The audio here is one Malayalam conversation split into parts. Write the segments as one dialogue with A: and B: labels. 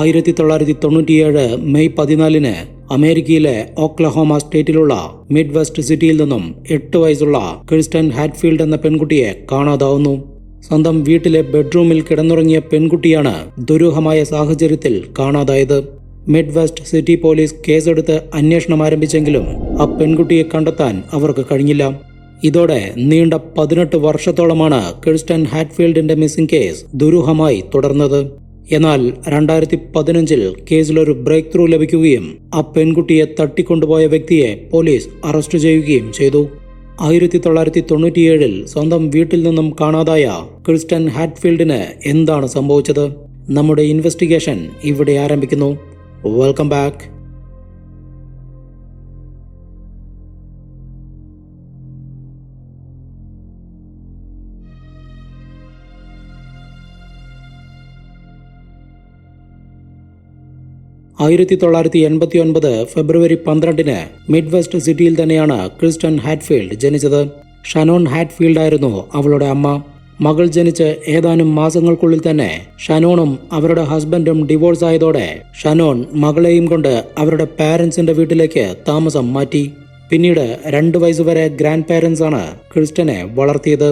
A: ആയിരത്തി തൊള്ളായിരത്തി തൊണ്ണൂറ്റിയേഴ് മെയ് പതിനാലിന് അമേരിക്കയിലെ ഓക്ലഹോമ സ്റ്റേറ്റിലുള്ള മിഡ് വെസ്റ്റ് സിറ്റിയിൽ നിന്നും എട്ട് വയസ്സുള്ള ക്രിസ്റ്റൻ ഹാറ്റ്ഫീൽഡ് എന്ന പെൺകുട്ടിയെ കാണാതാവുന്നു. സ്വന്തം വീട്ടിലെ ബെഡ്റൂമിൽ കിടന്നുറങ്ങിയ പെൺകുട്ടിയാണ് ദുരൂഹമായ സാഹചര്യത്തിൽ കാണാതായത്. മിഡ് വെസ്റ്റ് സിറ്റി പോലീസ് കേസെടുത്ത് അന്വേഷണം ആരംഭിച്ചെങ്കിലും ആ പെൺകുട്ടിയെ കണ്ടെത്താൻ അവർക്ക് കഴിഞ്ഞില്ല. ഇതോടെ നീണ്ട പതിനെട്ട് വർഷത്തോളമാണ് ക്രിസ്റ്റൻ ഹാറ്റ്ഫീൽഡിന്റെ മിസ്സിംഗ് കേസ് ദുരൂഹമായി തുടർന്നത്. എന്നാൽ രണ്ടായിരത്തി പതിനഞ്ചിൽ കേസിലൊരു ബ്രേക്ക് ത്രൂ ലഭിക്കുകയും ആ പെൺകുട്ടിയെ തട്ടിക്കൊണ്ടുപോയ വ്യക്തിയെ പോലീസ് അറസ്റ്റ് ചെയ്യുകയും ചെയ്തു. ആയിരത്തി തൊള്ളായിരത്തി തൊണ്ണൂറ്റിയേഴിൽ സ്വന്തം വീട്ടിൽ നിന്നും കാണാതായ ക്രിസ്റ്റൻ ഹാറ്റ്ഫീൽഡിന് എന്താണ് സംഭവിച്ചത്? നമ്മുടെ ഇൻവെസ്റ്റിഗേഷൻ ഇവിടെ ആരംഭിക്കുന്നു. Welcome back. ആയിരത്തി തൊള്ളായിരത്തി എൺപത്തി ഒൻപത് ഫെബ്രുവരി പന്ത്രണ്ടിന് മിഡ് വെസ്റ്റ് സിറ്റിയിൽ തന്നെയാണ് ക്രിസ്റ്റൻ ഹാറ്റ്ഫീൽഡ് ജനിച്ചത്. ഷനോൺ ഹാറ്റ്ഫീൽഡ് ആയിരുന്നു അവളുടെ അമ്മ. മകൾ ജനിച്ച് ഏതാനും മാസങ്ങൾക്കുള്ളിൽ തന്നെ ഷനോണും അവരുടെ ഹസ്ബൻഡും ഡിവോഴ്സ് ആയതോടെ ഷനോൺ മകളെയും കൊണ്ട് അവരുടെ പാരൻസിന്റെ വീട്ടിലേക്ക് താമസം മാറ്റി. പിന്നീട് രണ്ടു വയസ്സുവരെ ഗ്രാൻഡ് പാരൻസ് ആണ് ക്രിസ്റ്റനെ വളർത്തിയത്.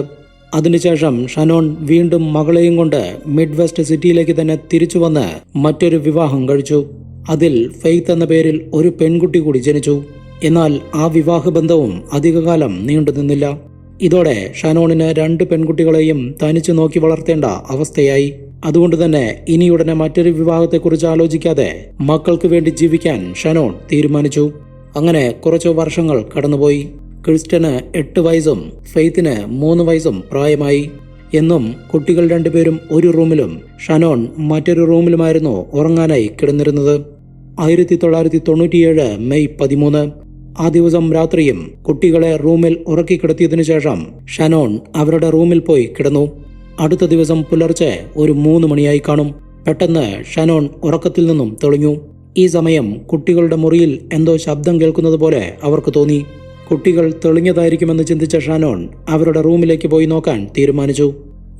A: അതിനുശേഷം ഷനോൺ വീണ്ടും മകളെയും കൊണ്ട് മിഡ് വെസ്റ്റ് സിറ്റിയിലേക്ക് തന്നെ തിരിച്ചു വന്ന് മറ്റൊരു വിവാഹം കഴിച്ചു. അതിൽ ഫെയ്ത്ത് എന്ന പേരിൽ ഒരു പെൺകുട്ടി കൂടി ജനിച്ചു. എന്നാൽ ആ വിവാഹബന്ധവും അധികകാലം നീണ്ടു നിന്നില്ല. ഇതോടെ ഷനോണിന് രണ്ട് പെൺകുട്ടികളെയും തനിച്ചു നോക്കി വളർത്തേണ്ട അവസ്ഥയായി. അതുകൊണ്ട് തന്നെ ഇനിയുടനെ മറ്റൊരു വിവാഹത്തെക്കുറിച്ച് ആലോചിക്കാതെ മക്കൾക്ക് വേണ്ടി ജീവിക്കാൻ ഷനോൺ തീരുമാനിച്ചു. അങ്ങനെ കുറച്ചു വർഷങ്ങൾ കടന്നുപോയി. ക്രിസ്റ്റന് എട്ട് വയസ്സും ഫെയ്ത്തിന് മൂന്ന് വയസ്സും പ്രായമായി. എന്നും കുട്ടികൾ രണ്ടുപേരും ഒരു റൂമിലും ഷനോൺ മറ്റൊരു റൂമിലുമായിരുന്നു ഉറങ്ങാനായി കിടന്നിരുന്നത്. ആയിരത്തി തൊള്ളായിരത്തി തൊണ്ണൂറ്റിയേഴ് മെയ് പതിമൂന്ന്. ആ ദിവസം രാത്രിയും കുട്ടികളെ റൂമിൽ ഉറക്കി കിടത്തിയതിനു ശേഷം ഷനോൺ അവരുടെ റൂമിൽ പോയി കിടന്നു. അടുത്ത ദിവസം പുലർച്ചെ ഒരു മൂന്ന് മണിയായി കാണും. പെട്ടെന്ന് ഷനോൺ ഉറക്കത്തിൽ നിന്നും തെളിഞ്ഞു. ഈ സമയം കുട്ടികളുടെ മുറിയിൽ എന്തോ ശബ്ദം കേൾക്കുന്നത് പോലെ അവർക്ക് തോന്നി. കുട്ടികൾ തെളിഞ്ഞതായിരിക്കുമെന്ന് ചിന്തിച്ച ഷാനോൺ അവരുടെ റൂമിലേക്ക് പോയി നോക്കാൻ തീരുമാനിച്ചു.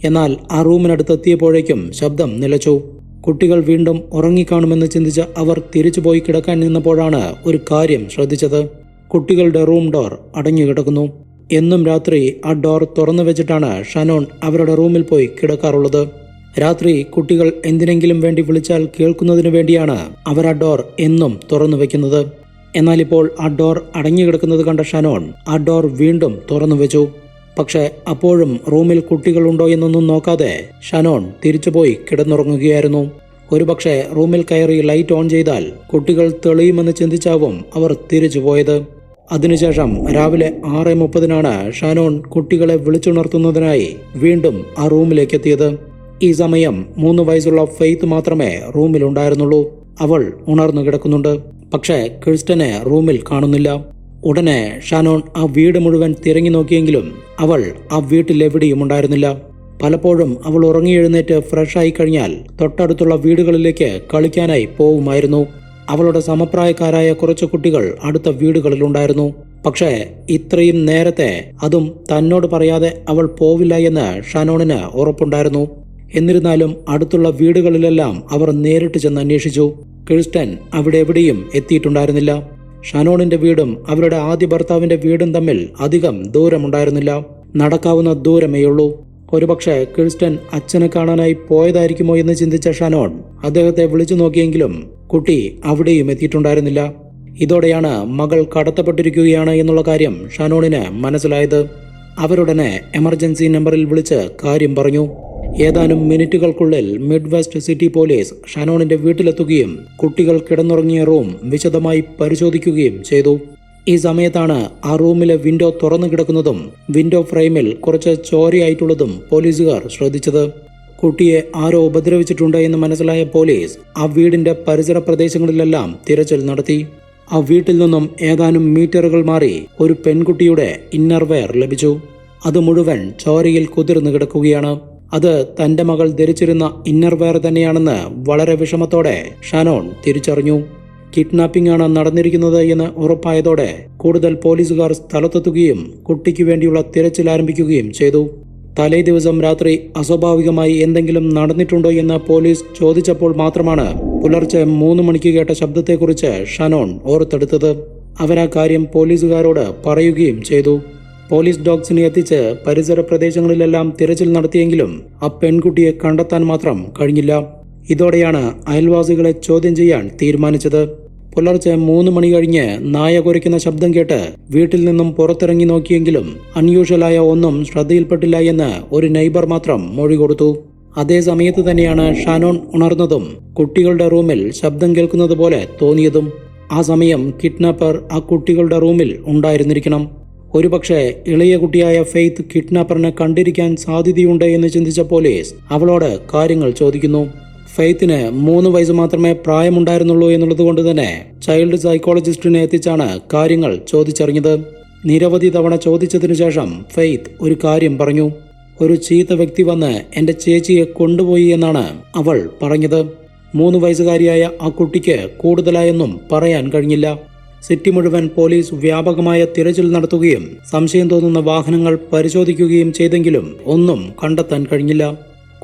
A: എന്നാൽ ആ റൂമിനടുത്തെത്തിയപ്പോഴേക്കും ശബ്ദം നിലച്ചു. കുട്ടികൾ വീണ്ടും ഉറങ്ങിക്കാണുമെന്ന് ചിന്തിച്ച അവർ തിരിച്ചുപോയി കിടക്കാൻ നിന്നപ്പോഴാണ് ഒരു കാര്യം ശ്രദ്ധിച്ചത്. കുട്ടികളുടെ റൂം ഡോർ അടഞ്ഞു കിടക്കുന്നു. എന്നും രാത്രി ആ ഡോർ തുറന്നു വെച്ചിട്ടാണ് ഷനോൺ അവരുടെ റൂമിൽ പോയി കിടക്കാറുള്ളത്. രാത്രി കുട്ടികൾ എന്തിനെങ്കിലും വേണ്ടി വിളിച്ചാൽ കേൾക്കുന്നതിനു വേണ്ടിയാണ് അവർ ആ ഡോർ എന്നും തുറന്നു വെക്കുന്നത്. എന്നാൽ ഇപ്പോൾ ആ ഡോർ അടഞ്ഞു കിടക്കുന്നത് കണ്ട ഷനോൺ ആ ഡോർ വീണ്ടും തുറന്നു വെച്ചു. പക്ഷെ അപ്പോഴും റൂമിൽ കുട്ടികളുണ്ടോ എന്നൊന്നും നോക്കാതെ ഷനോൺ തിരിച്ചുപോയി കിടന്നുറങ്ങുകയായിരുന്നു. ഒരുപക്ഷെ റൂമിൽ കയറി ലൈറ്റ് ഓൺ ചെയ്താൽ കുട്ടികൾ തെളിയുമെന്ന് ചിന്തിച്ചാവും അവർ തിരിച്ചു പോയത്. അതിനുശേഷം രാവിലെ ആറ് മുപ്പതിനാണ് ഷാനോൺ കുട്ടികളെ വിളിച്ചുണർത്തുന്നതിനായി വീണ്ടും ആ റൂമിലേക്ക് എത്തിയത്. ഈ സമയം മൂന്ന് വയസ്സുള്ള ഫെയ്ത്ത് മാത്രമേ റൂമിലുണ്ടായിരുന്നുള്ളൂ. അവൾ ഉണർന്നു കിടക്കുന്നുണ്ട്. പക്ഷേ ക്രിസ്റ്റനെ റൂമിൽ കാണുന്നില്ല. ഉടനെ ഷാനോൺ ആ വീട് മുഴുവൻ തിരങ്ങി നോക്കിയെങ്കിലും അവൾ ആ വീട്ടിൽ എവിടെയും ഉണ്ടായിരുന്നില്ല പലപ്പോഴും അവൾ ഉറങ്ങി എഴുന്നേറ്റ് ഫ്രഷ് ആയി കഴിഞ്ഞാൽ തൊട്ടടുത്തുള്ള വീടുകളിലേക്ക് കളിക്കാനായി പോവുമായിരുന്നു. അവളുടെ സമപ്രായക്കാരായ കുറച്ച് കുട്ടികൾ അടുത്ത വീടുകളിലുണ്ടായിരുന്നു. പക്ഷേ ഇത്രയും നേരത്തെ അതും തന്നോട് പറയാതെ അവൾ പോവില്ല എന്ന് ഷാനോണിന് ഉറപ്പുണ്ടായിരുന്നു. എന്നിരുന്നാലും അടുത്തുള്ള വീടുകളിലെല്ലാം അവർ നേരിട്ട് ചെന്ന് അന്വേഷിച്ചു. ക്രിസ്റ്റൻ അവിടെ എവിടെയും എത്തിയിട്ടുണ്ടായിരുന്നില്ല. ഷനോണിന്റെ വീടും അവരുടെ ആദ്യ ഭർത്താവിന്റെ വീടും തമ്മിൽ അധികം ദൂരമുണ്ടായിരുന്നില്ല. നടക്കാവുന്ന ദൂരമേയുള്ളൂ. ഒരുപക്ഷെ ക്രിസ്റ്റൻ അച്ഛനെ കാണാനായി പോയതായിരിക്കുമോ എന്ന് ചിന്തിച്ച ഷനോൺ അദ്ദേഹത്തെ വിളിച്ചു നോക്കിയെങ്കിലും കുട്ടി അവിടെയും എത്തിയിട്ടുണ്ടായിരുന്നില്ല. ഇതോടെയാണ് മകൾ കടത്തപ്പെട്ടിരിക്കുകയാണ് എന്നുള്ള കാര്യം ഷനോണിന് മനസ്സിലായത്. അവരുടനെ എമർജൻസി നമ്പറിൽ വിളിച്ച് കാര്യം പറഞ്ഞു. ഏതാനും മിനിറ്റുകൾക്കുള്ളിൽ മിഡ് വെസ്റ്റ് സിറ്റി പോലീസ് ഷനോണിന്റെ വീട്ടിലെത്തുകയും കുട്ടികൾ കിടന്നുറങ്ങിയ റൂം വിശദമായി പരിശോധിക്കുകയും ചെയ്തു. ഈ സമയത്താണ് ആ റൂമിലെ വിൻഡോ തുറന്നു കിടക്കുന്നതും വിൻഡോ ഫ്രെയിമിൽ കുറച്ച് ചോരയായിട്ടുള്ളതും പോലീസുകാർ ശ്രദ്ധിച്ചത്. കുട്ടിയെ ആരോ ഉപദ്രവിച്ചിട്ടുണ്ട് എന്ന് മനസ്സിലായ പോലീസ് ആ വീടിന്റെ പരിസര പ്രദേശങ്ങളിലെല്ലാം തിരച്ചിൽ നടത്തി. ആ വീട്ടിൽ നിന്നും ഏതാനും മീറ്ററുകൾ മാറി ഒരു പെൺകുട്ടിയുടെ ഇന്നർവെയർ ലഭിച്ചു. അത് മുഴുവൻ ചോരയിൽ കുതിർന്നു കിടക്കുകയാണ്. അത് തന്റെ മകൾ ധരിച്ചിരുന്ന ഇന്നർവെയർ തന്നെയാണെന്ന് വളരെ വിഷമത്തോടെ ഷാനോൺ തിരിച്ചറിഞ്ഞു. കിഡ്നാപ്പിംഗ് ആണ് നടന്നിരിക്കുന്നത് എന്ന് ഉറപ്പായതോടെ കൂടുതൽ പോലീസുകാർ സ്ഥലത്തെത്തുകയും കുട്ടിക്ക് വേണ്ടിയുള്ള തിരച്ചിൽ ആരംഭിക്കുകയും ചെയ്തു. തലേ ദിവസം രാത്രി അസ്വാഭാവികമായി എന്തെങ്കിലും നടന്നിട്ടുണ്ടോ എന്ന് പോലീസ് ചോദിച്ചപ്പോൾ മാത്രമാണ് പുലർച്ചെ മൂന്ന് മണിക്ക് കേട്ട ശബ്ദത്തെക്കുറിച്ച് ഷനോൺ ഓർത്തെടുത്തത്. അവരാ കാര്യം പോലീസുകാരോട് പറയുകയും ചെയ്തു. പോലീസ് ഡോഗ്സിനെ എത്തിച്ച് പരിസര പ്രദേശങ്ങളിലെല്ലാം തിരച്ചിൽ നടത്തിയെങ്കിലും ആ പെൺകുട്ടിയെ കണ്ടെത്താൻ മാത്രം കഴിഞ്ഞില്ല. ഇതോടെയാണ് അയൽവാസികളെ ചോദ്യം ചെയ്യാൻ തീരുമാനിച്ചത്. പുലർച്ചെ മൂന്ന് മണി കഴിഞ്ഞ് നായ കുരയ്ക്കുന്ന ശബ്ദം കേട്ട് വീട്ടിൽ നിന്നും പുറത്തിറങ്ങി നോക്കിയെങ്കിലും അൺയൂഷ്വലായ ഒന്നും ശ്രദ്ധയിൽപ്പെട്ടില്ല എന്ന് ഒരു നെയ്ബർ മാത്രം മൊഴി കൊടുത്തു. അതേ സമയത്ത് തന്നെയാണ് ഷാനോൺ ഉണർന്നതും കുട്ടികളുടെ റൂമിൽ ശബ്ദം കേൾക്കുന്നത് പോലെ തോന്നിയതും. ആ സമയം കിഡ്നാപ്പർ ആ കുട്ടികളുടെ റൂമിൽ ഉണ്ടായിരുന്നിരിക്കണം. ഒരുപക്ഷെ ഇളയ കുട്ടിയായ ഫെയ്ത്ത് കിഡ്നാപ്പറിനെ കണ്ടിരിക്കാൻ സാധ്യതയുണ്ട് എന്ന് ചിന്തിച്ച പോലീസ് അവളോട് കാര്യങ്ങൾ ചോദിക്കുന്നു. ഫെയ്ത്തിന് മൂന്ന് വയസ്സ് മാത്രമേ പ്രായമുണ്ടായിരുന്നുള്ളൂ എന്നുള്ളതുകൊണ്ട് തന്നെ ചൈൽഡ് സൈക്കോളജിസ്റ്റിനെ എത്തിച്ചാണ് കാര്യങ്ങൾ ചോദിച്ചറിഞ്ഞത്. നിരവധി തവണ ചോദിച്ചതിനു ശേഷം ഫെയ്ത്ത് ഒരു കാര്യം പറഞ്ഞു. ഒരു ചീത്ത വ്യക്തി വന്ന് എന്റെ ചേച്ചിയെ കൊണ്ടുപോയി എന്നാണ് അവൾ പറഞ്ഞത്. മൂന്ന് വയസ്സുകാരിയായ ആ കുട്ടിക്ക് കൂടുതലായൊന്നും പറയാൻ കഴിഞ്ഞില്ല. സിറ്റി മുഴുവൻ പോലീസ് വ്യാപകമായ തിരച്ചിൽ നടത്തുകയും സംശയം തോന്നുന്ന വാഹനങ്ങൾ പരിശോധിക്കുകയും ചെയ്തെങ്കിലും ഒന്നും കണ്ടെത്താൻ കഴിഞ്ഞില്ല.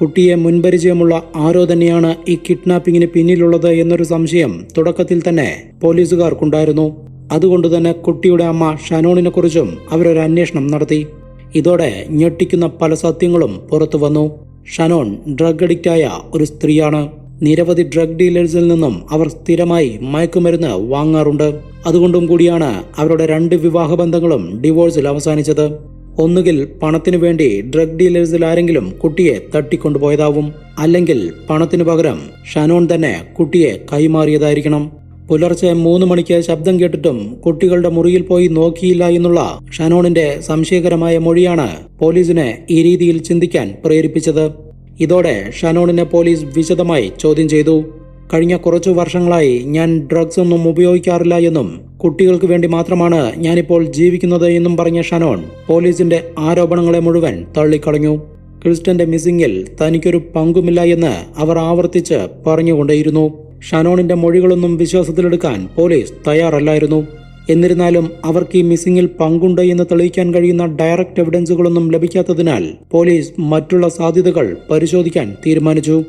A: കുട്ടിയെ മുൻപരിചയമുള്ള ആരോ തന്നെയാണ് ഈ കിഡ്നാപ്പിങ്ങിന് പിന്നിലുള്ളത് എന്നൊരു സംശയം തുടക്കത്തിൽ തന്നെ പോലീസുകാർക്കുണ്ടായിരുന്നു. അതുകൊണ്ട് തന്നെ കുട്ടിയുടെ അമ്മ ഷനോണിനെ കുറിച്ചും അവരൊരു അന്വേഷണം നടത്തി. ഇതോടെ ഞെട്ടിക്കുന്ന പല സത്യങ്ങളും പുറത്തു വന്നു. ഷനോൺ ഡ്രഗ് അഡിക്റ്റായ ഒരു സ്ത്രീയാണ്. നിരവധി ഡ്രഗ് ഡീലേഴ്സിൽ നിന്നും അവർ സ്ഥിരമായി മയക്കുമരുന്ന് വാങ്ങാറുണ്ട്. അതുകൊണ്ടും കൂടിയാണ് അവരുടെ രണ്ട് വിവാഹ ബന്ധങ്ങളും ഡിവോഴ്സിൽ അവസാനിച്ചത്. ഒന്നുകിൽ പണത്തിനു വേണ്ടി ഡ്രഗ് ഡീലേഴ്സിൽ ആരെങ്കിലും കുട്ടിയെ തട്ടിക്കൊണ്ടുപോയതാവും അല്ലെങ്കിൽ പണത്തിനു പകരം ഷനോൺ തന്നെ കുട്ടിയെ കൈമാറിയതായിരിക്കണം. പുലർച്ചെ മൂന്ന് മണിക്ക് ശബ്ദം കേട്ടിട്ടും കുട്ടികളുടെ മുറിയിൽ പോയി നോക്കിയില്ല എന്നുള്ള ഷനോണിന്റെ സംശയകരമായ മൊഴിയാണ് പോലീസിനെ ഈ രീതിയിൽ ചിന്തിക്കാൻ പ്രേരിപ്പിച്ചത്. ഇതോടെ ഷനോണിനെ പോലീസ് വിശദമായി ചോദ്യം ചെയ്തു. കഴിഞ്ഞ കുറച്ചു വർഷങ്ങളായി ഞാൻ ഡ്രഗ്സ് ഒന്നും ഉപയോഗിക്കാറില്ല എന്നും കുട്ടികൾക്ക് വേണ്ടി മാത്രമാണ് ഞാനിപ്പോൾ ജീവിക്കുന്നത് എന്നും പറഞ്ഞ ഷനോൺ പോലീസിന്റെ ആരോപണങ്ങളെ മുഴുവൻ തള്ളിക്കളഞ്ഞു. ക്രിസ്റ്റന്റെ മിസ്സിംഗിൽ തനിക്കൊരു പങ്കുമില്ല എന്ന് അവർ ആവർത്തിച്ച് പറഞ്ഞുകൊണ്ടേയിരുന്നു. ഷനോണിന്റെ മൊഴികളൊന്നും വിശ്വാസത്തിലെടുക്കാൻ പോലീസ് തയ്യാറല്ലായിരുന്നു. എന്നിരുന്നാലും അവർക്ക് ഈ മിസ്സിംഗിൽ പങ്കുണ്ട് എന്ന് തെളിയിക്കാൻ കഴിയുന്ന ഡയറക്റ്റ് എവിഡൻസുകളൊന്നും ലഭിക്കാത്തതിനാൽ പോലീസ് മറ്റുള്ള സാധ്യതകൾ പരിശോധിക്കാൻ തീരുമാനിച്ചു.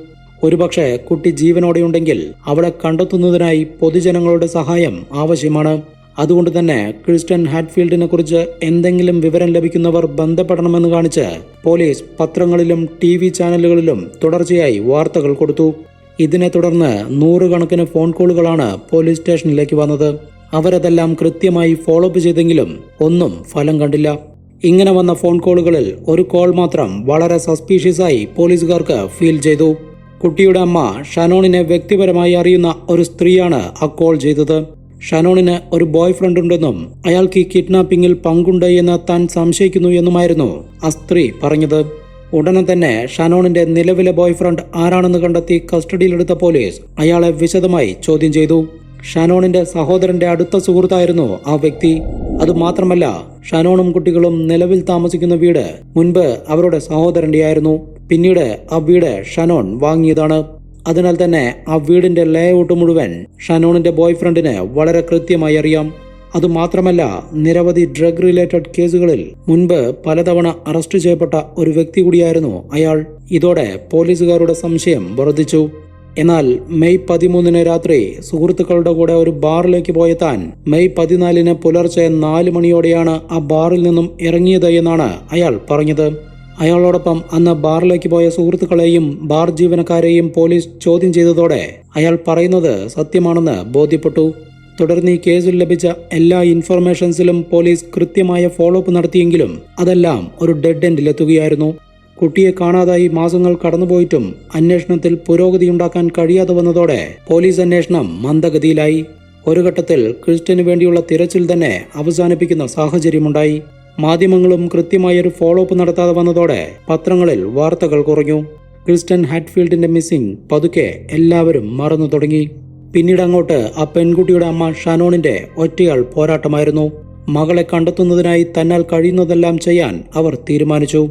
A: ഒരുപക്ഷെ കുട്ടി ജീവനോടെയുണ്ടെങ്കിൽ അവളെ കണ്ടെത്തുന്നതിനായി പൊതുജനങ്ങളുടെ സഹായം ആവശ്യമാണ്. അതുകൊണ്ട് തന്നെ ക്രിസ്റ്റൻ ഹാറ്റ്ഫീൽഡിനെ കുറിച്ച് എന്തെങ്കിലും വിവരം ലഭിക്കുന്നവർ ബന്ധപ്പെടണമെന്ന് കാണിച്ച് പോലീസ് പത്രങ്ങളിലും ടി വി ചാനലുകളിലും തുടർച്ചയായി വാർത്തകൾ കൊടുത്തു. ഇതിനെ തുടർന്ന് നൂറുകണക്കിന് ഫോൺ കോളുകളാണ് പോലീസ് സ്റ്റേഷനിലേക്ക് വന്നത്. അവരതെല്ലാം കൃത്യമായി ഫോളോ അപ്പ് ചെയ്തെങ്കിലും ഒന്നും ഫലം കണ്ടില്ല. ഇങ്ങനെ വന്ന ഫോൺ കോളുകളിൽ ഒരു കോൾ മാത്രം വളരെ സസ്പീഷ്യസായി പോലീസുകാർക്ക് ഫീൽ ചെയ്തു. കുട്ടിയുടെ അമ്മ ഷനോണിനെ വ്യക്തിപരമായി അറിയുന്ന ഒരു സ്ത്രീയാണ് ആ കോൾ ചെയ്തത്. ഷനോണിന് ഒരു ബോയ് ഫ്രണ്ട് ഉണ്ടെന്നും അയാൾക്ക് ഈ കിഡ്നാപ്പിംഗിൽ പങ്കുണ്ട് എന്ന് താൻ സംശയിക്കുന്നു എന്നുമായിരുന്നു ആ സ്ത്രീ പറഞ്ഞത്. ഉടനെ തന്നെ ഷനോണിന്റെ നിലവിലെ ബോയ് ഫ്രണ്ട് ആരാണെന്ന് കണ്ടെത്തി കസ്റ്റഡിയിലെടുത്ത പോലീസ് അയാളെ വിശദമായി ചോദ്യം ചെയ്തു. ഷനോണിന്റെ സഹോദരന്റെ അടുത്ത സുഹൃത്തായിരുന്നു ആ വ്യക്തി. അതുമാത്രമല്ല ഷാനോണും കുട്ടികളും നിലവിൽ താമസിക്കുന്ന വീട് മുൻപ് അവരുടെ സഹോദരന്റെയായിരുന്നു. പിന്നീട് ആ വീട് ഷനോൺ വാങ്ങിയതാണ്. അതിനാൽ തന്നെ ആ വീടിന്റെ ലേഔട്ട് മുഴുവൻ ഷനോണിന്റെ ബോയ്ഫ്രണ്ടിന് വളരെ കൃത്യമായി അറിയാം. അതുമാത്രമല്ല നിരവധി ഡ്രഗ് റിലേറ്റഡ് കേസുകളിൽ മുൻപ് പലതവണ അറസ്റ്റ് ചെയ്യപ്പെട്ട ഒരു വ്യക്തി കൂടിയായിരുന്നു അയാൾ. ഇതോടെ പോലീസുകാരുടെ സംശയം വർദ്ധിച്ചു. എന്നാൽ മെയ് പതിമൂന്നിന് രാത്രി സുഹൃത്തുക്കളുടെ കൂടെ ഒരു ബാറിലേക്ക് പോയെത്താൻ താൻ മെയ് പതിനാലിന് പുലർച്ചെ നാല് മണിയോടെയാണ് ആ ബാറിൽ നിന്നും ഇറങ്ങിയത് എന്നാണ് അയാൾ പറഞ്ഞത്. അയാളോടൊപ്പം അന്ന് ബാറിലേക്ക് പോയ സുഹൃത്തുക്കളെയും ബാർ ജീവനക്കാരെയും പോലീസ് ചോദ്യം ചെയ്തതോടെ അയാൾ പറയുന്നത് സത്യമാണെന്ന് ബോധ്യപ്പെട്ടു. തുടർന്ന് ഈ കേസിൽ ലഭിച്ച എല്ലാ ഇൻഫർമേഷൻസിലും പോലീസ് കൃത്യമായ ഫോളോ അപ്പ് നടത്തിയെങ്കിലും അതെല്ലാം ഒരു ഡെഡ് എൻഡിലെത്തുകയായിരുന്നു. കുട്ടിയെ കാണാതായി മാസങ്ങൾ കടന്നുപോയിട്ടും അന്വേഷണത്തിൽ പുരോഗതിയുണ്ടാക്കാൻ കഴിയാതെ വന്നതോടെ പോലീസ് അന്വേഷണം മന്ദഗതിയിലായി. ഒരു ഘട്ടത്തിൽ ക്രിസ്റ്റ്യന് വേണ്ടിയുള്ള തിരച്ചിൽ തന്നെ അവസാനിപ്പിക്കുന്ന സാഹചര്യമുണ്ടായി. മാധ്യമങ്ങളും കൃത്യമായൊരു ഫോളോ അപ്പ് നടത്താതെ വന്നതോടെ പത്രങ്ങളിൽ വാർത്തകൾ കുറഞ്ഞു. ക്രിസ്റ്റൻ ഹാറ്റ്ഫീൽഡിന്റെ മിസ്സിംഗ് പതുക്കെ എല്ലാവരും മറന്നു തുടങ്ങി. പിന്നീട് അങ്ങോട്ട് ആ പെൺകുട്ടിയുടെ അമ്മ ഷാനോണിന്റെ ഒറ്റയാൾ പോരാട്ടമായിരുന്നു. മകളെ കണ്ടെത്തുന്നതിനായി തന്നാൽ കഴിയുന്നതെല്ലാം ചെയ്യാൻ അവർ തീരുമാനിച്ചു.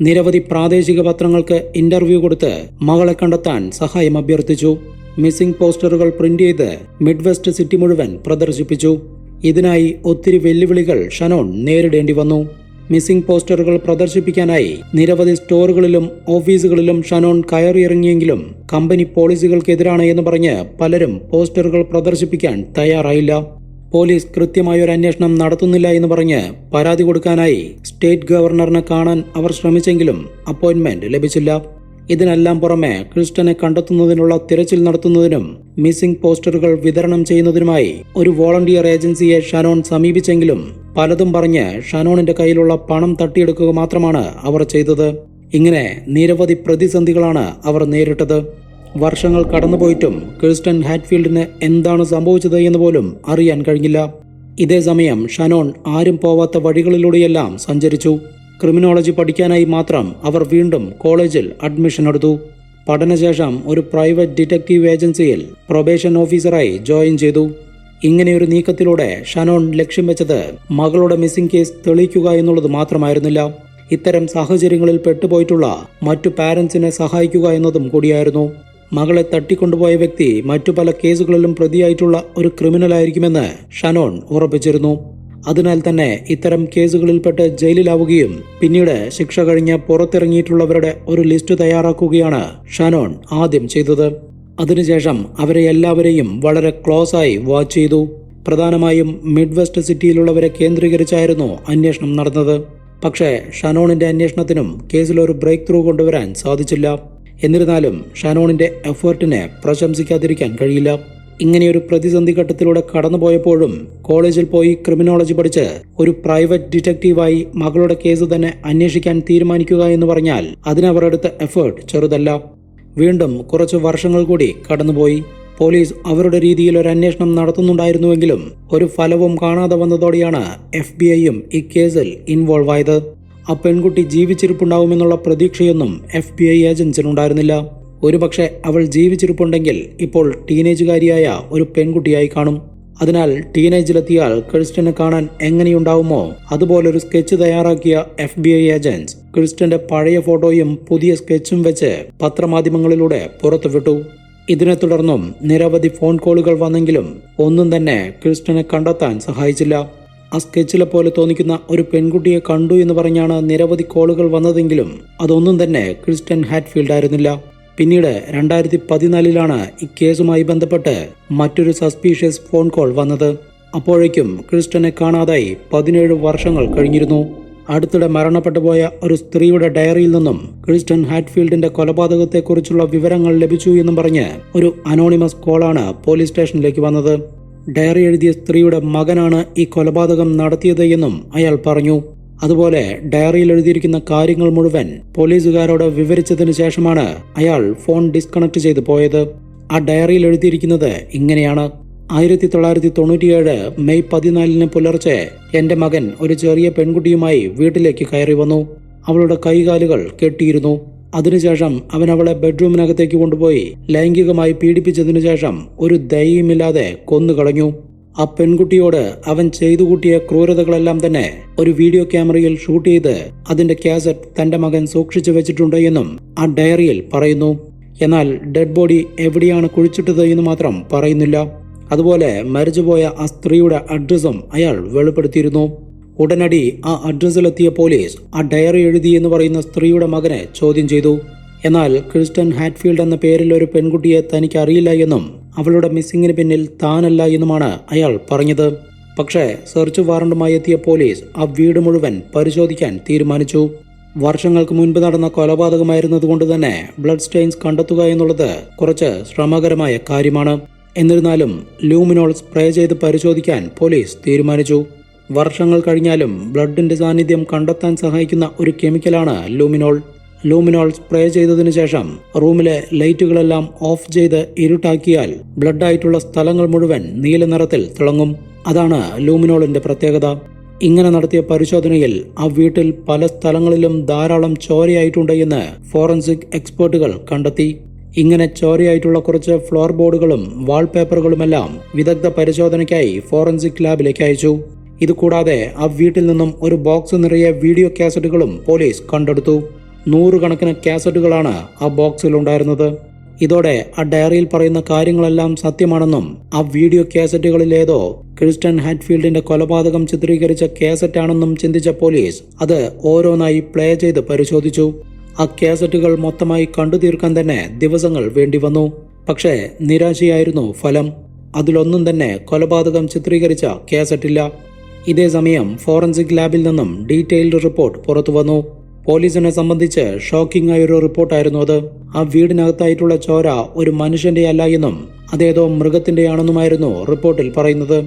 A: നിരവധി പ്രാദേശിക പത്രങ്ങൾക്ക് ഇന്റർവ്യൂ കൊടുത്ത് മകളെ കണ്ടെത്താൻ സഹായം അഭ്യർത്ഥിച്ചു. മിസ്സിംഗ് പോസ്റ്ററുകൾ പ്രിന്റ് ചെയ്ത് മിഡ് വെസ്റ്റ് സിറ്റി മുഴുവൻ പ്രദർശിപ്പിച്ചു. ഇതിനായി ഒത്തിരി വെല്ലുവിളികൾ ഷനോൺ നേരിടേണ്ടി വന്നു. മിസ്സിംഗ് പോസ്റ്ററുകൾ പ്രദർശിപ്പിക്കാനായി നിരവധി സ്റ്റോറുകളിലും ഓഫീസുകളിലും ഷനോൺ കയറിയിറങ്ങിയെങ്കിലും കമ്പനി പോളിസികൾക്കെതിരാണ് എന്ന് പറഞ്ഞ് പലരും പോസ്റ്ററുകൾ പ്രദർശിപ്പിക്കാൻ തയ്യാറായില്ല. പോലീസ് കൃത്യമായ ഒരു അന്വേഷണം നടത്തുന്നില്ല എന്ന് പറഞ്ഞ് പരാതി കൊടുക്കാനായി സ്റ്റേറ്റ് ഗവർണറിനെ കാണാൻ അവർ ശ്രമിച്ചെങ്കിലും അപ്പോയിന്റ്മെന്റ് ലഭിച്ചില്ല. ഇതിനെല്ലാം പുറമെ ക്രിസ്റ്റനെ കണ്ടെത്തുന്നതിനുള്ള തിരച്ചിൽ നടത്തുന്നതിനും മിസ്സിംഗ് പോസ്റ്ററുകൾ വിതരണം ചെയ്യുന്നതിനുമായി ഒരു വോളണ്ടിയർ ഏജൻസിയെ ഷനോൺ സമീപിച്ചെങ്കിലും പലതും പറഞ്ഞ് ഷനോണിന്റെ കയ്യിലുള്ള പണം തട്ടിയെടുക്കുക മാത്രമാണ് അവർ ചെയ്തത്. ഇങ്ങനെ നിരവധി പ്രതിസന്ധികളാണ് അവർ നേരിട്ടത്. വർഷങ്ങൾ കടന്നുപോയിട്ടും ക്രിസ്റ്റൻ ഹാറ്റ്ഫീൽഡിന് എന്താണ് സംഭവിച്ചത് എന്ന് പോലും അറിയാൻ കഴിഞ്ഞില്ല. ഇതേസമയം ഷനോൺ ആരും പോവാത്ത വഴികളിലൂടെയെല്ലാം സഞ്ചരിച്ചു. ക്രിമിനോളജി പഠിക്കാനായി മാത്രം അവർ വീണ്ടും കോളേജിൽ അഡ്മിഷൻ എടുത്തു. പഠനശേഷം ഒരു പ്രൈവറ്റ് ഡിറ്റക്റ്റീവ് ഏജൻസിയിൽ പ്രൊബേഷൻ ഓഫീസറായി ജോയിൻ ചെയ്തു. ഇങ്ങനെയൊരു നീക്കത്തിലൂടെ ഷനോൺ ലക്ഷ്യം വെച്ചത് മകളുടെ മിസ്സിംഗ് കേസ് തെളിയിക്കുക എന്നുള്ളത് മാത്രമായിരുന്നില്ല. ഇത്തരം സാഹചര്യങ്ങളിൽ പെട്ടുപോയിട്ടുള്ള മറ്റു പാരന്റ്സിനെ സഹായിക്കുക എന്നതും കൂടിയായിരുന്നു. മകളെ തട്ടിക്കൊണ്ടുപോയ വ്യക്തി മറ്റു പല കേസുകളിലും പ്രതിയായിട്ടുള്ള ഒരു ക്രിമിനൽ ക്രിമിനലായിരിക്കുമെന്ന് ഷനോൺ ഉറപ്പിച്ചിരുന്നു. അതിനാൽ തന്നെ ഇത്തരം കേസുകളിൽപ്പെട്ട് ജയിലിലാവുകയും പിന്നീട് ശിക്ഷ കഴിഞ്ഞ് പുറത്തിറങ്ങിയിട്ടുള്ളവരുടെ ഒരു ലിസ്റ്റ് തയ്യാറാക്കുകയാണ് ഷനോൺ ആദ്യം ചെയ്തത്. അതിനുശേഷം അവരെ എല്ലാവരെയും വളരെ ക്ലോസ് ആയി വാച്ച് ചെയ്തു. പ്രധാനമായും മിഡ് വെസ്റ്റ് സിറ്റിയിലുള്ളവരെ കേന്ദ്രീകരിച്ചായിരുന്നു അന്വേഷണം നടന്നത്. പക്ഷേ ഷനോണിന്റെ അന്വേഷണത്തിനും കേസിൽ ഒരു ബ്രേക്ക് ത്രൂ കൊണ്ടുവരാൻ സാധിച്ചില്ല. എന്നിരുന്നാലും ഷാനോണിന്റെ എഫേർട്ടിനെ പ്രശംസിക്കാതിരിക്കാൻ കഴിയില്ല. ഇങ്ങനെയൊരു പ്രതിസന്ധി ഘട്ടത്തിലൂടെ കടന്നുപോയപ്പോഴും കോളേജിൽ പോയി ക്രിമിനോളജി പഠിച്ച് ഒരു പ്രൈവറ്റ് ഡിറ്റക്റ്റീവായി മകളുടെ കേസ് തന്നെ അന്വേഷിക്കാൻ തീരുമാനിക്കുക എന്ന് പറഞ്ഞാൽ അതിനവർ എടുത്ത എഫേർട്ട് ചെറുതല്ല. വീണ്ടും കുറച്ച് വർഷങ്ങൾ കൂടി കടന്നുപോയി. പോലീസ് അവരുടെ രീതിയിൽ ഒരു അന്വേഷണം നടത്തുന്നുണ്ടായിരുന്നുവെങ്കിലും ഒരു ഫലവും കാണാതെ വന്നതോടെയാണ് എഫ് ബി ഐയും ഈ കേസിൽ ഇൻവോൾവ് ആയത്. ആ പെൺകുട്ടി ജീവിച്ചിരിപ്പുണ്ടാവുമെന്നുള്ള പ്രതീക്ഷയൊന്നും എഫ് ബി ഐ ഏജൻസിനുണ്ടായിരുന്നില്ല. ഒരുപക്ഷെ അവൾ ജീവിച്ചിരിപ്പുണ്ടെങ്കിൽ ഇപ്പോൾ ടീനേജുകാരിയായ ഒരു പെൺകുട്ടിയായി കാണും. അതിനാൽ ടീനേജിലെത്തിയാൽ ക്രിസ്റ്റനെ കാണാൻ എങ്ങനെയുണ്ടാവുമോ അതുപോലൊരു സ്കെച്ച് തയ്യാറാക്കിയ എഫ് ബി ഐ ഏജൻസ് ക്രിസ്റ്റന്റെ പഴയ ഫോട്ടോയും പുതിയ സ്കെച്ചും വെച്ച് പത്രമാധ്യമങ്ങളിലൂടെ പുറത്തുവിട്ടു. ഇതിനെ തുടർന്നും നിരവധി ഫോൺ കോളുകൾ വന്നെങ്കിലും ഒന്നും തന്നെ ക്രിസ്റ്റനെ കണ്ടെത്താൻ സഹായിച്ചില്ല. ആ സ്കെച്ചിലെ പോലെ തോന്നിക്കുന്ന ഒരു പെൺകുട്ടിയെ കണ്ടു എന്ന് പറഞ്ഞാണ് നിരവധി കോളുകൾ വന്നതെങ്കിലും അതൊന്നും തന്നെ ക്രിസ്റ്റൻ ഹാറ്റ്ഫീൽഡ് ആയിരുന്നില്ല. പിന്നീട് രണ്ടായിരത്തി പതിനാലിലാണ് ഈ കേസുമായി ബന്ധപ്പെട്ട് മറ്റൊരു സസ്പീഷ്യസ് ഫോൺ കോൾ വന്നത്. അപ്പോഴേക്കും ക്രിസ്റ്റനെ കാണാതായി പതിനേഴ് വർഷങ്ങൾ കഴിഞ്ഞിരുന്നു. അടുത്തിടെ മരണപ്പെട്ടു പോയ ഒരു സ്ത്രീയുടെ ഡയറിയിൽ നിന്നും ക്രിസ്റ്റൻ ഹാറ്റ്ഫീൽഡിന്റെ കൊലപാതകത്തെക്കുറിച്ചുള്ള വിവരങ്ങൾ ലഭിച്ചു എന്നും പറഞ്ഞ് ഒരു അനോണിമസ് കോളാണ് പോലീസ് സ്റ്റേഷനിലേക്ക് വന്നത്. ഡയറി എഴുതിയ സ്ത്രീയുടെ മകനാണ് ഈ കൊലപാതകം നടത്തിയത് എന്നും അയാൾ പറഞ്ഞു. അതുപോലെ ഡയറിയിൽ എഴുതിയിരിക്കുന്ന കാര്യങ്ങൾ മുഴുവൻ പോലീസുകാരോട് വിവരിച്ചതിനു ശേഷമാണ് അയാൾ ഫോൺ ഡിസ്കണക്ട് ചെയ്തു പോയത്. ആ ഡയറിയിൽ എഴുതിയിരിക്കുന്നത് ഇങ്ങനെയാണ്. ആയിരത്തി തൊള്ളായിരത്തി തൊണ്ണൂറ്റിയേഴ് മെയ് പതിനാലിന് പുലർച്ചെ എന്റെ മകൻ ഒരു ചെറിയ പെൺകുട്ടിയുമായി വീട്ടിലേക്ക് കയറി വന്നു. അവളുടെ കൈകാലുകൾ കെട്ടിയിരുന്നു. അതിനുശേഷം അവൻ അവളെ ബെഡ്റൂമിനകത്തേക്ക് കൊണ്ടുപോയി ലൈംഗികമായി പീഡിപ്പിച്ചതിനു ശേഷം ഒരു ദയയുമില്ലാതെ കൊന്നുകളഞ്ഞു ആ പെൺകുട്ടിയോട് അവൻ ചെയ്തു കൂട്ടിയ ക്രൂരതകളെല്ലാം തന്നെ ഒരു വീഡിയോ ക്യാമറയിൽ ഷൂട്ട് ചെയ്ത് അതിന്റെ കാസറ്റ് തന്റെ മകൻ സൂക്ഷിച്ചു വെച്ചിട്ടുണ്ട് എന്നും ആ ഡയറിയിൽ പറയുന്നു. എന്നാൽ ഡെഡ് ബോഡി എവിടെയാണ് കുഴിച്ചിട്ടത് എന്ന് മാത്രം പറയുന്നില്ല. അതുപോലെ മരിച്ചുപോയ ആ സ്ത്രീയുടെ അഡ്രസ്സും അയാൾ വെളിപ്പെടുത്തിയിരുന്നു. ഉടനടി ആ അഡ്രസ്സിലെത്തിയ പോലീസ് ആ ഡയറി എഴുതി എന്ന് പറയുന്ന സ്ത്രീയുടെ മകനെ ചോദ്യം ചെയ്തു. എന്നാൽ ക്രിസ്റ്റൻ ഹാറ്റ്ഫീൽഡ് എന്ന പേരിൽ ഒരു പെൺകുട്ടിയെ തനിക്ക് അറിയില്ല എന്നും അവളുടെ മിസ്സിങ്ങിന് പിന്നിൽ താനല്ല എന്നുമാണ് അയാൾ പറഞ്ഞത്. പക്ഷേ സെർച്ച് വാറണ്ടുമായി എത്തിയ പോലീസ് ആ വീട് മുഴുവൻ പരിശോധിക്കാൻ തീരുമാനിച്ചു. വർഷങ്ങൾക്ക് മുൻപ് നടന്ന കൊലപാതകമായിരുന്നതുകൊണ്ട് തന്നെ ബ്ലഡ് സ്റ്റെയിൻസ് കണ്ടെത്തുക എന്നുള്ളത് കുറച്ച് ശ്രമകരമായ കാര്യമാണ്. എന്നിരുന്നാലും ലൂമിനോൾ സ്പ്രേ ചെയ്ത് പരിശോധിക്കാൻ പോലീസ് തീരുമാനിച്ചു. വർഷങ്ങൾ കഴിഞ്ഞാലും ബ്ലഡിന്റെ സാന്നിധ്യം കണ്ടെത്താൻ സഹായിക്കുന്ന ഒരു കെമിക്കലാണ് ലൂമിനോൾ. ലൂമിനോൾ സ്പ്രേ ചെയ്തതിനു ശേഷം റൂമിലെ ലൈറ്റുകളെല്ലാം ഓഫ് ചെയ്ത് ഇരുട്ടാക്കിയാൽ ബ്ലഡായിട്ടുള്ള സ്ഥലങ്ങൾ മുഴുവൻ നീല നിറത്തിൽ തിളങ്ങും. അതാണ് ലൂമിനോളിന്റെ പ്രത്യേകത. ഇങ്ങനെ നടത്തിയ പരിശോധനയിൽ ആ വീട്ടിൽ പല സ്ഥലങ്ങളിലും ധാരാളം ചോരയായിട്ടുണ്ട് എന്ന് ഫോറൻസിക് എക്സ്പേർട്ടുകൾ കണ്ടെത്തി. ഇങ്ങനെ ചോരയായിട്ടുള്ള കുറച്ച് ഫ്ലോർ ബോർഡുകളും വാൾപേപ്പറുകളുമെല്ലാം വിദഗ്ധ പരിശോധനയ്ക്കായി ഫോറൻസിക് ലാബിലേക്ക് അയച്ചു. ഇതുകൂടാതെ ആ വീട്ടിൽ നിന്നും ഒരു ബോക്സ് നിറയെ വീഡിയോ കാസറ്റുകളും പോലീസ് കണ്ടെടുത്തു. നൂറുകണക്കിന് കാസറ്റുകളാണ് ആ ബോക്സിൽ ഉണ്ടായിരുന്നത് ഇതോടെ ആ ഡയറിയിൽ പറയുന്ന കാര്യങ്ങളെല്ലാം സത്യമാണെന്നും ആ വീഡിയോ കാസറ്റുകളിലേതോ ക്രിസ്റ്റൻ ഹാറ്റ്ഫീൽഡിന്റെ കൊലപാതകം ചിത്രീകരിച്ച കാസറ്റാണെന്നും ചിന്തിച്ച പോലീസ് അത് ഓരോന്നായി പ്ലേ ചെയ്ത് പരിശോധിച്ചു. ആ കാസറ്റുകൾ മൊത്തമായി കണ്ടു തീർക്കാൻ തന്നെ ദിവസങ്ങൾ വേണ്ടി വന്നു പക്ഷേ നിരാശയായിരുന്നു ഫലം. അതിലൊന്നും തന്നെ കൊലപാതകം ചിത്രീകരിച്ച കേസറ്റില്ല. ഇതേ സമയം ഫോറൻസിക് ലാബിൽ നിന്നും ഡീറ്റെയിൽഡ് റിപ്പോർട്ട് പുറത്തുവന്നു പോലീസിനെ സംബന്ധിച്ച് ഷോക്കിംഗ് ആയൊരു റിപ്പോർട്ടായിരുന്നു അത്. ആ വീടിനകത്തായിട്ടുള്ള ചോര ഒരു മനുഷ്യന്റെ അല്ല എന്നും അതേതോ മൃഗത്തിന്റെയാണെന്നുമായിരുന്നു റിപ്പോർട്ടിൽ പറയുന്നത്.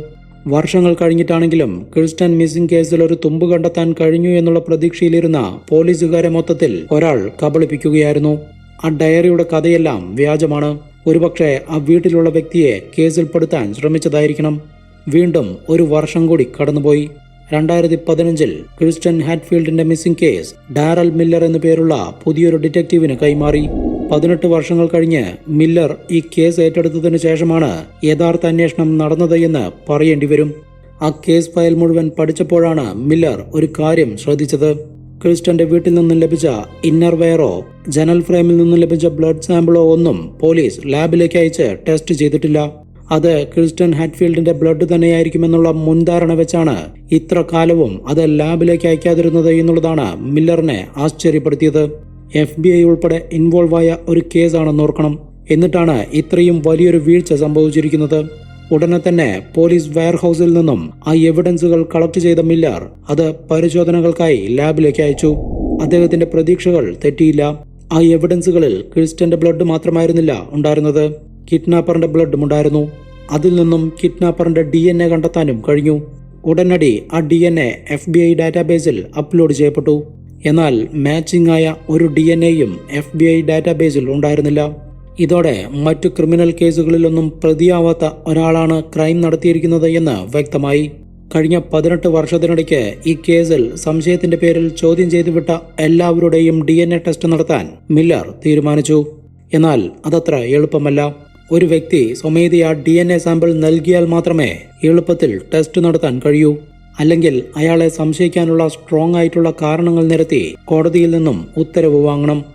A: വർഷങ്ങൾ കഴിഞ്ഞിട്ടാണെങ്കിലും ക്രിസ്റ്റൻ മിസ്സിംഗ് കേസിൽ ഒരു തുമ്പ് കണ്ടെത്താൻ കഴിഞ്ഞു എന്നുള്ള പ്രതീക്ഷയിലിരുന്ന പോലീസുകാരെ മൊത്തത്തിൽ ഒരാൾ കബളിപ്പിക്കുകയായിരുന്നു. ആ ഡയറിയുടെ കഥയെല്ലാം വ്യാജമാണ്. ഒരുപക്ഷെ ആ വീട്ടിലുള്ള വ്യക്തിയെ കേസിൽപ്പെടുത്താൻ ശ്രമിച്ചതായിരിക്കണം. വീണ്ടും ഒരു വർഷം കൂടി കടന്നുപോയി. രണ്ടായിരത്തി പതിനഞ്ചിൽ ക്രിസ്റ്റൻ ഹാറ്റ്ഫീൽഡിന്റെ മിസ്സിംഗ് കേസ് ഡാരൽ മില്ലർ എന്നു പേരുള്ള പുതിയൊരു ഡിറ്റക്റ്റീവിന് കൈമാറി. പതിനെട്ട് വർഷങ്ങൾ കഴിഞ്ഞ് മില്ലർ ഈ കേസ് ഏറ്റെടുത്തതിനു ശേഷമാണ് യഥാർത്ഥ അന്വേഷണം നടന്നത് എന്ന് പറയേണ്ടി വരും. ആ കേസ് ഫയൽ മുഴുവൻ പഠിച്ചപ്പോഴാണ് മില്ലർ ഒരു കാര്യം ശ്രദ്ധിച്ചത്. ക്രിസ്റ്റന്റെ വീട്ടിൽ നിന്നും ലഭിച്ച ഇന്നർ വെയറോ ജനൽ ഫ്രെയിമിൽ നിന്നും ലഭിച്ച ബ്ലഡ് സാമ്പിളോ ഒന്നും പോലീസ് ലാബിലേക്ക് അയച്ച് ടെസ്റ്റ് ചെയ്തിട്ടില്ല. അത് ക്രിസ്റ്റൻ ഹാറ്റ്ഫീൽഡിന്റെ ബ്ലഡ് തന്നെയായിരിക്കുമെന്നുള്ള മുൻധാരണ വെച്ചാണ് ഇത്ര കാലവും അത് ലാബിലേക്ക് അയക്കാതിരുന്നത് എന്നുള്ളതാണ് മില്ലറിനെ ആശ്ചര്യപ്പെടുത്തിയത്. എഫ് ബി ഐ ഉൾപ്പെടെ ഇൻവോൾവ് ആയ ഒരു കേസാണെന്ന് ഓർക്കണം. എന്നിട്ടാണ് ഇത്രയും വലിയൊരു വീഴ്ച സംഭവിച്ചിരിക്കുന്നത്. ഉടനെ തന്നെ പോലീസ് വെയർഹൌസിൽ നിന്നും ആ എവിഡൻസുകൾ കളക്ട് ചെയ്ത മില്ലർ അത് പരിശോധനകൾക്കായി ലാബിലേക്ക് അയച്ചു. അദ്ദേഹത്തിന്റെ പ്രതീക്ഷകൾ തെറ്റിയില്ല. ആ എവിഡൻസുകളിൽ ക്രിസ്റ്റന്റെ ബ്ലഡ് മാത്രമായിരുന്നില്ല ഉണ്ടായിരുന്നത്. കിഡ്നാപ്പറിന്റെ ബ്ലഡും ഉണ്ടായിരുന്നു അതിൽ നിന്നും കിഡ്നാപ്പറിന്റെ ഡി എൻ എ കണ്ടെത്താനും കഴിഞ്ഞു. ഉടനടി ആ D N A F B I ഡാറ്റാബേസിൽ അപ്ലോഡ് ചെയ്യപ്പെട്ടു. എന്നാൽ മാച്ചിങ് ആയ ഒരു ഡി എൻ എയും എഫ് ബി ഐ ഡാറ്റാബേസിൽ ഉണ്ടായിരുന്നില്ല. ഇതോടെ മറ്റു ക്രിമിനൽ കേസുകളിലൊന്നും പ്രതിയാവാത്ത ഒരാളാണ് ക്രൈം നടത്തിയിരിക്കുന്നത് എന്ന് വ്യക്തമായി. കഴിഞ്ഞ പതിനെട്ട് വർഷത്തിനിടയ്ക്ക് ഈ കേസിൽ സംശയത്തിന്റെ പേരിൽ ചോദ്യം ചെയ്തു വിട്ട എല്ലാവരുടെയും ഡി ടെസ്റ്റ് നടത്താൻ മില്ലർ തീരുമാനിച്ചു. എന്നാൽ അതത്ര എളുപ്പമല്ല. ഒരു വ്യക്തി സ്വമേധയാ ഡി എൻ എ സാമ്പിൾ നൽകിയാൽ മാത്രമേ എളുപ്പത്തിൽ ടെസ്റ്റ് നടത്താൻ കഴിയൂ. അല്ലെങ്കിൽ അയാളെ സംശയിക്കാനുള്ള സ്ട്രോങ് ആയിട്ടുള്ള കാരണങ്ങൾ നിരത്തി കോടതിയിൽ നിന്നും ഉത്തരവ് വാങ്ങണം.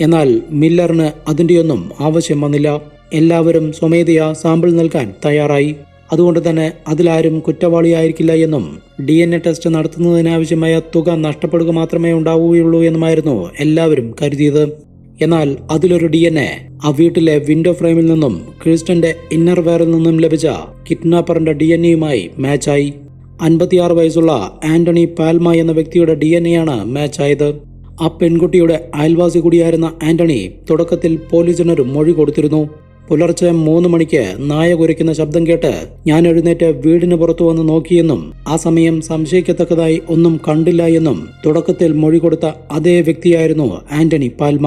A: എന്നാൽ മില്ലറിന് അതിന്റെയൊന്നും ആവശ്യം വന്നില്ല. എല്ലാവരും സ്വമേധയാ സാമ്പിൾ നൽകാൻ തയ്യാറായി. അതുകൊണ്ട് തന്നെ അതിലാരും കുറ്റവാളിയായിരിക്കില്ല എന്നും ഡി എൻ എ ടെസ്റ്റ് നടത്തുന്നതിനാവശ്യമായ തുക നഷ്ടപ്പെടുക മാത്രമേ ഉണ്ടാവുകയുള്ളൂ എന്നുമായിരുന്നു എല്ലാവരും കരുതിയത്. എന്നാൽ അതിലൊരു ഡി എൻ എ ആ വീട്ടിലെ വിൻഡോ ഫ്രെയിമിൽ നിന്നും ക്രിസ്റ്റന്റെ ഇന്നർ വെയറിൽ നിന്നും ലഭിച്ച കിഡ്നാപ്പറിന്റെ ഡി എൻ എയുമായി മാച്ചായി അൻപത്തിയാറ് വയസ്സുള്ള ആന്റണി പാൽമ എന്ന വ്യക്തിയുടെ ഡി എൻ എയാണ് മാച്ചായത് ആ പെൺകുട്ടിയുടെ അയൽവാസി കൂടിയായിരുന്ന ആന്റണി തുടക്കത്തിൽ പോലീസിനൊരു മൊഴി കൊടുത്തിരുന്നു. പുലർച്ചെ മൂന്ന് മണിക്ക് നായ കുരയ്ക്കുന്ന ശബ്ദം കേട്ട് ഞാൻ എഴുന്നേറ്റ് വീടിന് പുറത്തു വന്ന് നോക്കിയെന്നും ആ സമയം സംശയിക്കത്തക്കതായി ഒന്നും കണ്ടില്ല എന്നും തുടക്കത്തിൽ മൊഴി കൊടുത്ത അതേ വ്യക്തിയായിരുന്നു Antony Palma.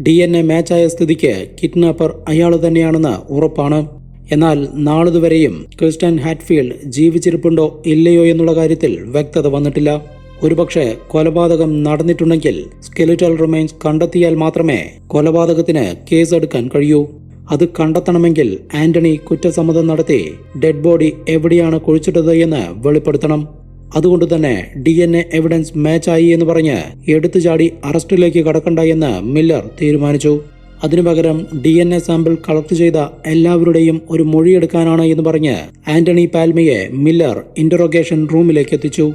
A: D N A മാച്ചായ സ്ഥിതിക്ക് കിഡ്നാപ്പർ അയാൾ തന്നെയാണെന്ന് ഉറപ്പാണ്. എന്നാൽ നാളിതുവരെയും ക്രിസ്റ്റൻ ഹാറ്റ്ഫീൽഡ് ജീവിച്ചിരിപ്പുണ്ടോ ഇല്ലയോ എന്നുള്ള കാര്യത്തിൽ വ്യക്തത വന്നിട്ടില്ല. ഒരുപക്ഷെ കൊലപാതകം നടന്നിട്ടുണ്ടെങ്കിൽ സ്കെലിറ്റൽ റിമൈൻസ് കണ്ടെത്തിയാൽ മാത്രമേ കൊലപാതകത്തിന് കേസെടുക്കാൻ കഴിയൂ. അത് കണ്ടെത്തണമെങ്കിൽ ആന്റണി കുറ്റസമ്മതം നടത്തി ഡെഡ് ബോഡി എവിടെയാണ് കുഴിച്ചിട്ടത് എന്ന് വെളിപ്പെടുത്തണം. അതുകൊണ്ട് തന്നെ ഡി എൻ എ എവിഡൻസ് മാച്ചായി എന്ന് പറഞ്ഞ് എടുത്തു ചാടി അറസ്റ്റിലേക്ക് കടക്കണ്ട എന്ന് മില്ലർ തീരുമാനിച്ചു. അതിനു പകരം D N A sample collect ചെയ്ത എല്ലാവരുടെയും ഒരു മൊഴിയെടുക്കാനാണ് എന്ന് പറഞ്ഞ് ആന്റണി പാൽമയെ മില്ലർ ഇന്ററോഗേഷൻ റൂമിലേക്ക് എത്തിച്ചു.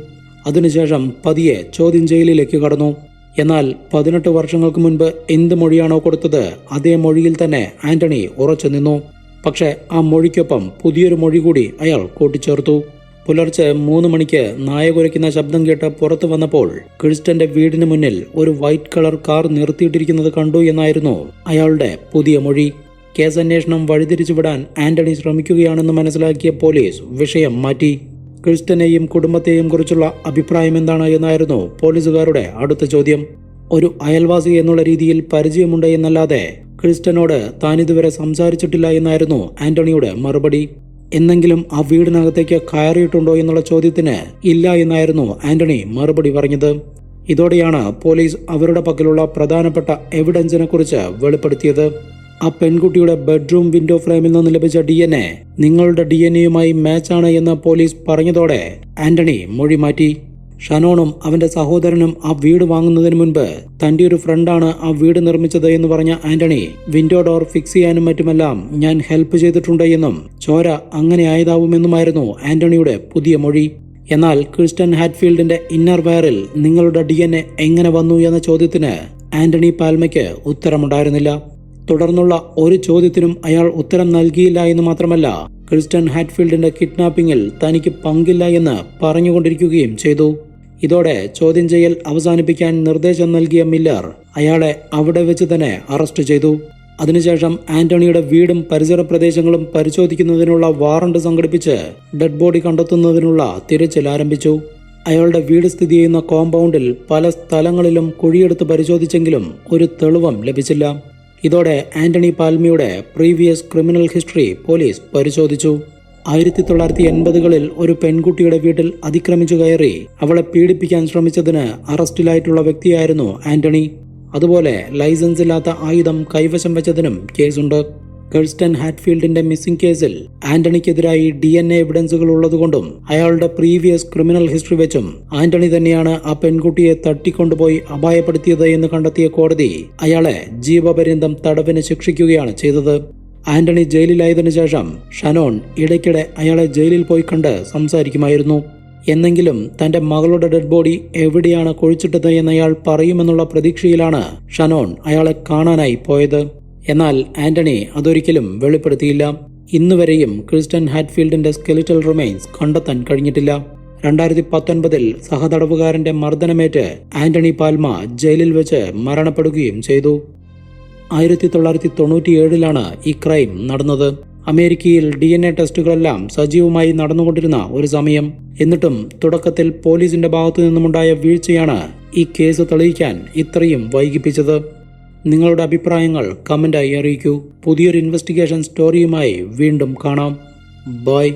A: അതിനുശേഷം പതിയെ ചോദ്യം ജയിലിലേക്ക് കടന്നു. എന്നാൽ പതിനെട്ട് വർഷങ്ങൾക്ക് മുൻപ് എന്ത് മൊഴിയാണോ കൊടുത്തത് അതേ മൊഴിയിൽ തന്നെ ആന്റണി ഉറച്ചു നിന്നു. പക്ഷേ ആ മൊഴിക്കൊപ്പം പുതിയൊരു മൊഴി കൂടി അയാൾ കൂട്ടിച്ചേർത്തു. പുലർച്ചെ മൂന്ന് മണിക്ക് നായ കുരയ്ക്കുന്ന ശബ്ദം കേട്ട് പുറത്തു വന്നപ്പോൾ ക്രിസ്റ്റന്റെ വീടിന് മുന്നിൽ ഒരു വൈറ്റ് കളർ കാർ നിർത്തിയിട്ടിരിക്കുന്നത് കണ്ടു എന്നായിരുന്നു അയാളുടെ പുതിയ മൊഴി. കേസന്വേഷണം വഴിതിരിച്ചുവിടാൻ ആന്റണി ശ്രമിക്കുകയാണെന്ന് മനസ്സിലാക്കിയ പോലീസ് വിഷയം മാറ്റി. ക്രിസ്റ്റനെയും കുടുംബത്തെയും കുറിച്ചുള്ള അഭിപ്രായം എന്താണ് എന്നായിരുന്നു പോലീസുകാരുടെ അടുത്ത ചോദ്യം. ഒരു അയൽവാസി എന്നുള്ള രീതിയിൽ പരിചയമുണ്ട് എന്നല്ലാതെ ക്രിസ്റ്റനോട് താനിതുവരെ സംസാരിച്ചിട്ടില്ല എന്നായിരുന്നു ആന്റണിയുടെ മറുപടി. എന്നെങ്കിലും ആ വീടിനകത്തേക്ക് കയറിയിട്ടുണ്ടോ എന്നുള്ള ചോദ്യത്തിന് ഇല്ല എന്നായിരുന്നു ആന്റണി മറുപടി പറഞ്ഞത്. ഇതോടെയാണ് പോലീസ് അവരുടെ പക്കലുള്ള പ്രധാനപ്പെട്ട എവിഡൻസിനെ കുറിച്ച് വെളിപ്പെടുത്തിയത്. ആ പെൺകുട്ടിയുടെ ബെഡ്റൂം വിൻഡോ ഫ്രെയിമിൽ നിന്ന് ലഭിച്ച ഡി എൻ എ നിങ്ങളുടെ ഡി എൻ എയുമായി മാച്ചാണ് എന്ന് പോലീസ് പറഞ്ഞതോടെ ആന്റണി മൊഴി മാറ്റി ഷനോണും അവന്റെ സഹോദരനും ആ വീട് വാങ്ങുന്നതിന് മുൻപ് തന്റെ ഒരു ഫ്രണ്ടാണ് ആ വീട് നിർമ്മിച്ചത് എന്ന് പറഞ്ഞ ആന്റണി വിൻഡോ ഡോർ ഫിക്സ് ചെയ്യാനും മറ്റുമെല്ലാം ഞാൻ ഹെൽപ്പ് ചെയ്തിട്ടുണ്ട് എന്നും ചോര അങ്ങനെ ആയതാവുമെന്നുമായിരുന്നു ആന്റണിയുടെ പുതിയ മൊഴി. എന്നാൽ ക്രിസ്റ്റൻ ഹാറ്റ്ഫീൽഡിന്റെ ഇന്നർ വയറിൽ നിങ്ങളുടെ ഡി എങ്ങനെ വന്നു എന്ന ചോദ്യത്തിന് ആന്റണി പാൽമയ്ക്ക് ഉത്തരമുണ്ടായിരുന്നില്ല. തുടർന്നുള്ള ഒരു ചോദ്യത്തിനും അയാൾ ഉത്തരം നൽകിയില്ല എന്ന് മാത്രമല്ല ക്രിസ്റ്റൻ ഹാറ്റ്ഫീൽഡിന്റെ കിഡ്നാപ്പിംഗിൽ തനിക്ക് പങ്കില്ല എന്ന് പറഞ്ഞുകൊണ്ടിരിക്കുകയും ചെയ്തു. ഇതോടെ ചോദ്യം ചെയ്യൽ അവസാനിപ്പിക്കാൻ നിർദ്ദേശം നൽകിയ മില്ലർ അയാളെ അവിടെ വെച്ച് തന്നെ അറസ്റ്റ് ചെയ്തു. അതിനുശേഷം ആന്റണിയുടെ വീടും പരിസര പ്രദേശങ്ങളും പരിശോധിക്കുന്നതിനുള്ള വാറണ്ട് സംഘടിപ്പിച്ച് ഡെഡ് ബോഡി കണ്ടെത്തുന്നതിനുള്ള തിരച്ചിൽ ആരംഭിച്ചു. അയാളുടെ വീട് സ്ഥിതി ചെയ്യുന്ന കോമ്പൗണ്ടിൽ പല സ്ഥലങ്ങളിലും കുഴിയെടുത്ത് പരിശോധിച്ചെങ്കിലും ഒരു തെളിവും ലഭിച്ചില്ല. ഇതോടെ ആന്റണി പാൽമിയുടെ പ്രീവിയസ് ക്രിമിനൽ ഹിസ്റ്ററി പോലീസ് പരിശോധിച്ചു. ആയിരത്തി തൊള്ളായിരത്തി എൺപതുകളിൽ ഒരു പെൺകുട്ടിയുടെ വീട്ടിൽ അതിക്രമിച്ചു കയറി അവളെ പീഡിപ്പിക്കാൻ ശ്രമിച്ചതിന് അറസ്റ്റിലായിട്ടുള്ള വ്യക്തിയായിരുന്നു ആന്റണി. അതുപോലെ ലൈസൻസ് ഇല്ലാത്ത ആയുധം കൈവശം വെച്ചതിനും കേസുണ്ട്. കെഴ്സ്റ്റൻ ഹാറ്റ്ഫീൽഡിന്റെ മിസ്സിംഗ് കേസിൽ ആന്റണിക്കെതിരായി ഡി എൻ എ എവിഡൻസുകൾ ഉള്ളതുകൊണ്ടും അയാളുടെ പ്രീവിയസ് ക്രിമിനൽ ഹിസ്റ്ററി വെച്ചും ആന്റണി തന്നെയാണ് ആ പെൺകുട്ടിയെ തട്ടിക്കൊണ്ടുപോയി അപായപ്പെടുത്തിയത് എന്ന് കണ്ടെത്തിയ കോടതി അയാളെ ജീവപര്യന്തം തടവിന് ശിക്ഷിക്കുകയാണ് ചെയ്തത്. ആന്റണി ജയിലിലായതിനു ശേഷം ഷനോൺ ഇടയ്ക്കിടെ അയാളെ ജയിലിൽ പോയി കണ്ട് സംസാരിക്കുമായിരുന്നു. എന്നെങ്കിലും തന്റെ മകളുടെ ഡെഡ് ബോഡി എവിടെയാണ് കുഴിച്ചിട്ടത് എന്നയാൾ പറയുമെന്നുള്ള പ്രതീക്ഷയിലാണ് ഷനോൺ അയാളെ കാണാനായി പോയത്. എന്നാൽ ആന്റണി അതൊരിക്കലും വെളിപ്പെടുത്തിയില്ല. ഇന്നുവരെയും ക്രിസ്റ്റൻ ഹാറ്റ്ഫീൽഡിന്റെ സ്കെലിറ്റൽ റിമൈൻസ് കണ്ടെത്താൻ കഴിഞ്ഞിട്ടില്ല. രണ്ടായിരത്തി പത്തൊൻപതിൽ സഹതടവുകാരന്റെ മർദ്ദനമേറ്റ് ആന്റണി പാൽമ ജയിലിൽ വെച്ച് മരണപ്പെടുകയും ചെയ്തു. ആയിരത്തി തൊള്ളായിരത്തി തൊണ്ണൂറ്റിയേഴിലാണ് ഈ ക്രൈം നടന്നത്. അമേരിക്കയിൽ ഡി എൻ എ ടെസ്റ്റുകളെല്ലാം സജീവമായി നടന്നുകൊണ്ടിരുന്ന ഒരു സമയം. എന്നിട്ടും തുടക്കത്തിൽ പോലീസിന്റെ ഭാഗത്തു നിന്നുമുണ്ടായ വീഴ്ചയാണ് ഈ കേസ് തെളിയിക്കാൻ ഇത്രയും വൈകിപ്പിച്ചത്. നിങ്ങളുടെ അഭിപ്രായങ്ങൾ കമന്റായി അറിയിക്കൂ. പുതിയൊരു ഇൻവെസ്റ്റിഗേഷൻ സ്റ്റോറിയുമായി വീണ്ടും കാണാം. ബൈ.